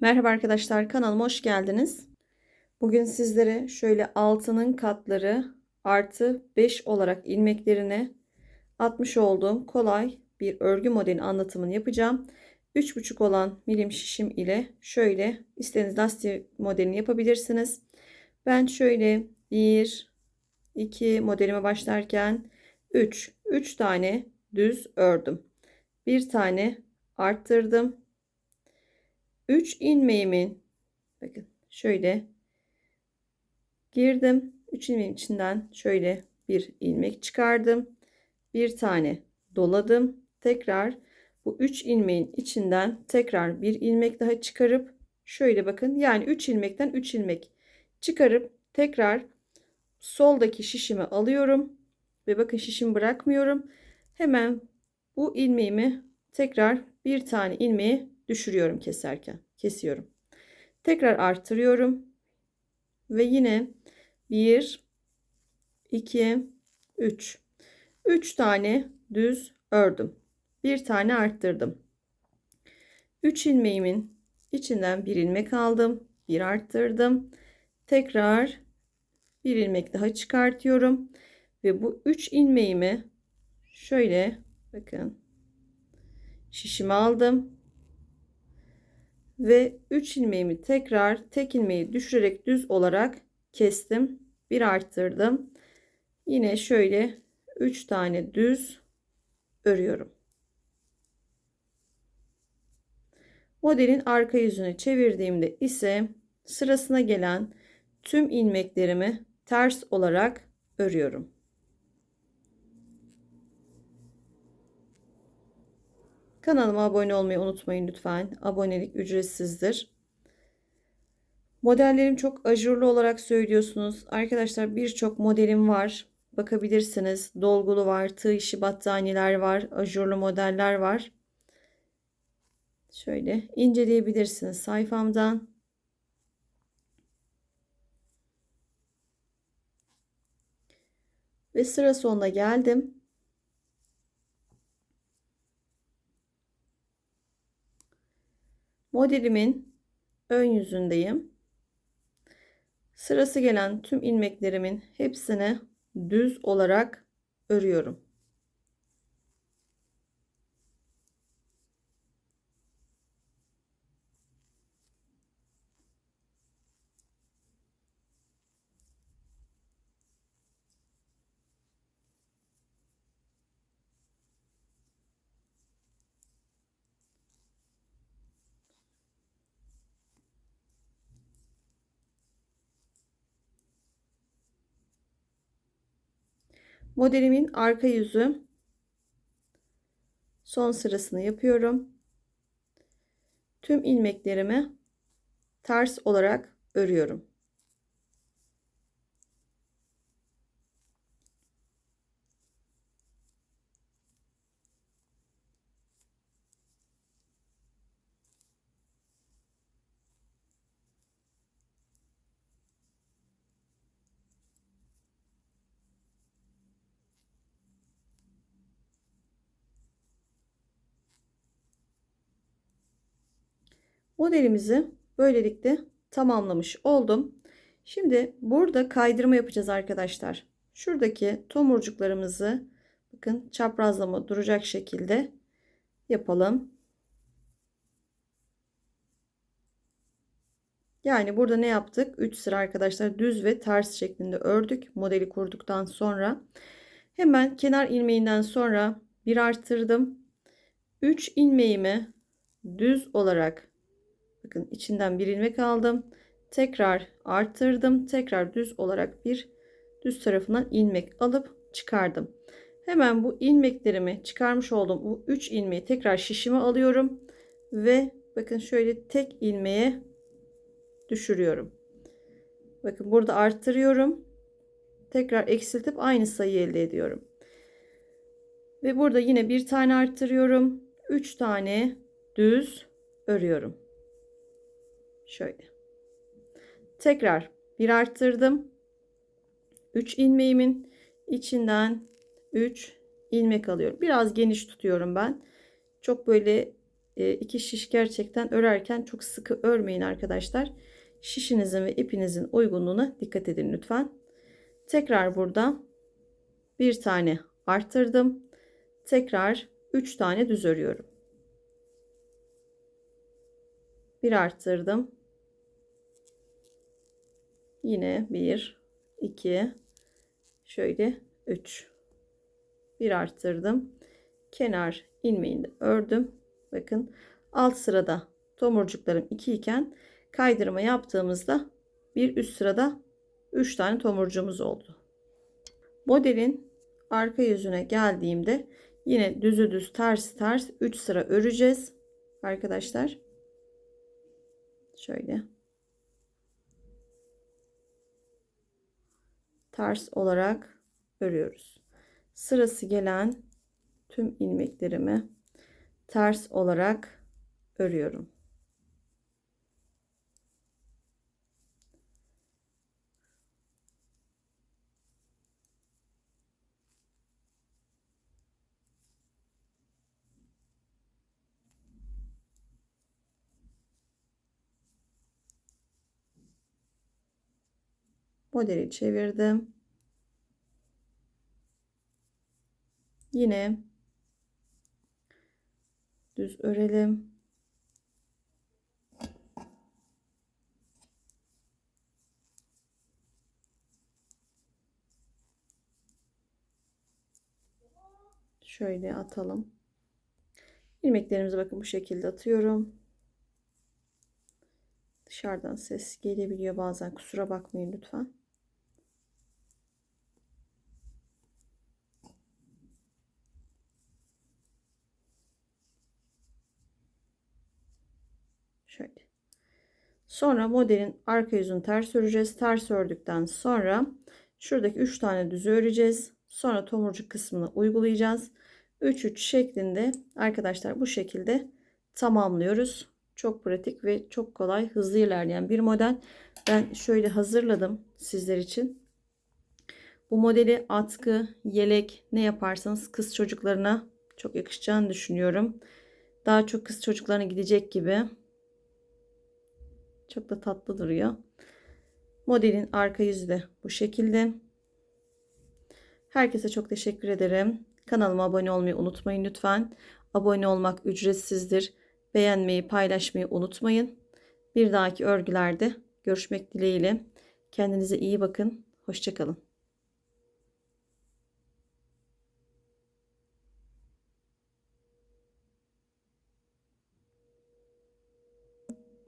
Merhaba arkadaşlar kanalıma hoş geldiniz. Bugün sizlere şöyle altının katları artı 5 olarak ilmeklerini atmış olduğum kolay bir örgü modeli anlatımını yapacağım. 3,5 olan milim şişim ile şöyle istediğiniz lastik modelini yapabilirsiniz. Ben şöyle 1, 2 modelime başlarken 3, 3 tane düz ördüm. Bir tane arttırdım 3 ilmeğimin bakın şöyle girdim. 3 ilmeğin içinden şöyle bir ilmek çıkardım. Bir tane doladım. Tekrar bu 3 ilmeğin içinden tekrar bir ilmek daha çıkarıp şöyle bakın. Yani 3 ilmekten 3 ilmek çıkarıp tekrar soldaki şişimi alıyorum. Ve bakın şişimi bırakmıyorum. Hemen bu ilmeğimi tekrar bir tane ilmeği düşürüyorum keserken. Kesiyorum. Tekrar artırıyorum. Ve yine 1 2 3 3 tane düz ördüm. Bir tane arttırdım. 3 ilmeğimin içinden bir ilmek aldım. Bir arttırdım. Tekrar bir ilmek daha çıkartıyorum ve bu 3 ilmeğimi şöyle bakın şişimi aldım ve 3 ilmeğimi tekrar tek ilmeği düşürerek düz olarak kestim. Bir arttırdım. Yine şöyle 3 tane düz örüyorum. Modelin arka yüzünü çevirdiğimde ise sırasına gelen tüm ilmeklerimi ters olarak örüyorum. Kanalıma abone olmayı unutmayın lütfen. Abonelik ücretsizdir. Modellerim çok ajurlu olarak söylüyorsunuz. Arkadaşlar birçok modelim var. Bakabilirsiniz. Dolgulu var, tığ işi battaniyeler var, ajurlu modeller var. Şöyle inceleyebilirsiniz sayfamdan. Ve sıra sonuna geldim. Modelimin ön yüzündeyim. Sırası gelen tüm ilmeklerimin hepsini düz olarak örüyorum. Modelimin arka yüzü son sırasını yapıyorum. Tüm ilmeklerimi ters olarak örüyorum. Modelimizi böylelikle tamamlamış oldum. Şimdi burada kaydırma yapacağız arkadaşlar. Şuradaki tomurcuklarımızı bakın çaprazlama duracak şekilde yapalım. Yani burada ne yaptık? 3 sıra arkadaşlar düz ve ters şeklinde ördük. Modeli kurduktan sonra hemen kenar ilmeğinden sonra bir arttırdım. 3 ilmeğimi düz olarak Bakın içinden bir ilmek aldım. Tekrar arttırdım. Tekrar düz olarak bir düz tarafından ilmek alıp çıkardım. Hemen bu ilmeklerimi çıkarmış olduğum bu 3 ilmeği tekrar şişime alıyorum ve bakın şöyle tek ilmeğe düşürüyorum. Bakın burada arttırıyorum. Tekrar eksiltip aynı sayı elde ediyorum. Ve burada yine bir tane arttırıyorum. 3 tane düz örüyorum. Şöyle. Tekrar bir arttırdım. 3 ilmeğimin içinden 3 ilmek alıyorum. Biraz geniş tutuyorum ben. Çok böyle e, iki şiş gerçekten örerken çok sıkı örmeyin arkadaşlar. Şişinizin ve ipinizin uygunluğuna dikkat edin lütfen. Tekrar burada bir tane arttırdım. Tekrar 3 tane düz örüyorum. Bir arttırdım. Yine 1 2 şöyle 3 bir arttırdım. Kenar ilmeğini ördüm. Bakın alt sırada tomurcuklarım 2 iken kaydırma yaptığımızda bir üst sırada 3 tane tomurcuğumuz oldu. Modelin arka yüzüne geldiğimde yine düzü düz ters ters 3 sıra öreceğiz. Arkadaşlar şöyle ters olarak örüyoruz. Sırası gelen tüm ilmeklerimi ters olarak örüyorum. Modeli çevirdim. Yine düz örelim. Şöyle atalım. İlmeklerimizi bakın bu şekilde atıyorum. Dışarıdan ses gelebiliyor bazen. Kusura bakmayın lütfen. Şöyle. Sonra modelin arka yüzünü ters öreceğiz. Ters ördükten sonra şuradaki 3 tane düz öreceğiz. Sonra tomurcuk kısmını uygulayacağız. 3 3 şeklinde arkadaşlar bu şekilde tamamlıyoruz. Çok pratik ve çok kolay, hızlı ilerleyen bir model. Ben şöyle hazırladım sizler için. Bu modeli atkı, yelek ne yaparsanız kız çocuklarına çok yakışacağını düşünüyorum. Daha çok kız çocuklarına gidecek gibi. Çok da tatlı duruyor. Modelin arka yüzü de bu şekilde. Herkese çok teşekkür ederim. Kanalıma abone olmayı unutmayın lütfen. Abone olmak ücretsizdir. Beğenmeyi, paylaşmayı unutmayın. Bir dahaki örgülerde görüşmek dileğiyle. Kendinize iyi bakın. Hoşçakalın.